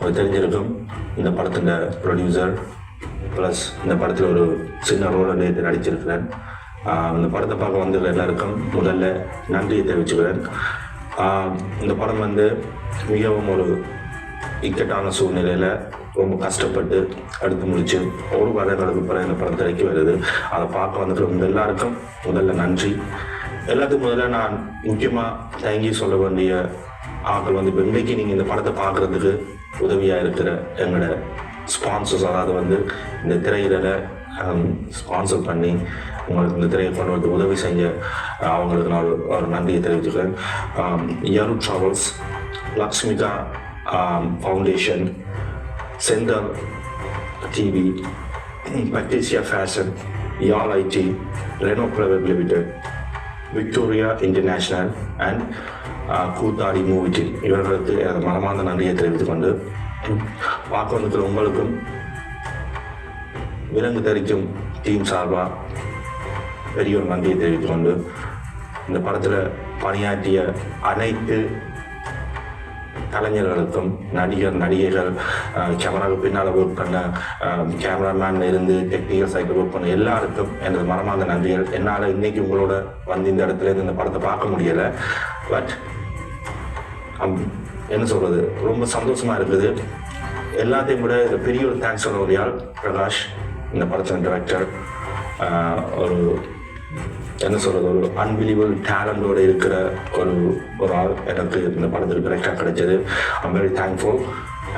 உங்களுக்கு தெரிஞ்சிருக்கும். இந்த படத்தின் ப்ரொடியூசர் ப்ளஸ் இந்த படத்தில் ஒரு சின்ன ரோல் நேற்று நடிச்சிருக்கிறேன் இந்த படத்தை பார்க்க வந்த எல்லாருக்கும் முதல்ல நன்றியை தெரிவிச்சுக்கிறேன். இந்த படம் வந்து மிகவும் ஒரு இக்கட்டான சூழ்நிலையில் ரொம்ப கஷ்டப்பட்டு எடுத்து முடிச்சு ஒரு வருடங்களுக்கு பிறகு இந்த படம் திரைக்கு வருது. அதை பார்க்க வந்துட்டு எல்லாருக்கும் முதல்ல நன்றி. எல்லாத்துக்கும் முதல்ல நான் முக்கியமாக தேங்கி சொல்ல வேண்டிய ஆட்கள் வந்து இப்போ இன்றைக்கு நீங்கள் இந்த படத்தை பார்க்குறதுக்கு உதவியாக இருக்கிற எங்களோட ஸ்பான்சர்ஸ் அதாவது வந்து இந்த திரையிடலை ஸ்பான்சர் பண்ணி உங்களுக்கு இந்த திரையை கொண்டு வந்து உதவி செஞ்ச அவங்களுக்கு நான் ஒரு- நன்றியை தெரிவித்துக்கிறேன் யரு travels Lakshmika foundation centre TV பட்டேசியா fashion யால் IT Reno private limited Victoria international and Koothadi movie இவர்களுக்கு எனது மனமார்ந்த நன்றியை தெரிவித்துக் கொண்டு பார்க்க வந்திருக்கிற உங்களுக்கும் விலங்கு தரிக்கும் டீம் சார்பாக பெரிய ஒரு நன்றியை தெரிவித்துக் கொண்டு இந்த படத்தில் பணியாற்றிய அனைத்து கலைஞர்களுக்கும் நடிகர் நடிகைகள் கேமராவுக்கு பின்னால் ஒர்க் பண்ண கேமராமேன்ல இருந்து டெக்னிக்கல் சைக்கிள் ஒர்க் பண்ண எல்லாருக்கும் எனது மரமாந்த நன்றிகள். என்னால் இன்னைக்கு உங்களோட வந்து இந்த இடத்துல இருந்து இந்த படத்தை பார்க்க முடியலை. பட் என்ன சொல்றது? ரொம்ப சந்தோஷமா இருக்குது. எல்லாத்தையும் விட பெரிய ஒரு தேங்க்ஸ் சொல்ல ஒரு ஆள் பிரகாஷ் இந்த படத்தின் டைரக்டர் ஒரு என்ன சொல்றது ஒரு அன்பிலிவபிள் டேலண்டோட இருக்கிற ஒரு ஒரு ஆள் எனக்கு இந்த படத்தில் டைரக்டாக கிடைச்சது. ஐம் வெரி தேங்க்ஃபுல்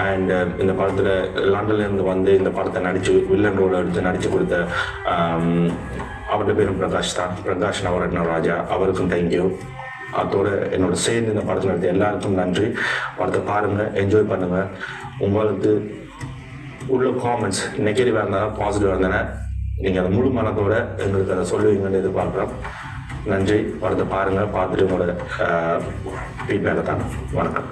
அண்ட் இந்த படத்தில் லண்டன்ல இருந்து வந்து இந்த படத்தை நடிச்சு வில்லன் ரோல் எடுத்து நடிச்சு கொடுத்த um, அவருடைய பேரும் பிரகாஷ் தான். பிரகாஷ் நவரத்ன ராஜா அவருக்கும் தேங்க்யூ அதோட என்னோட சேர்ந்து இந்த படத்தில் நடத்த எல்லாருக்கும் நன்றி. படத்தை பாருங்க என்ஜாய் பண்ணுங்க. உங்களுக்கு உள்ள காமெண்ட்ஸ் நெகட்டிவாக இருந்தாலும் பாசிட்டிவாக இருந்தாலும் நீங்கள் அதை முழு மனத்தோட எங்களுக்கு அதை சொல்லுவீங்கன்னு எதிர்பார்க்குறோம். நன்றி. படத்தை பாருங்கள் பார்த்துட்டு உங்களோட ஃபீட்பேக்கை தான். வணக்கம்.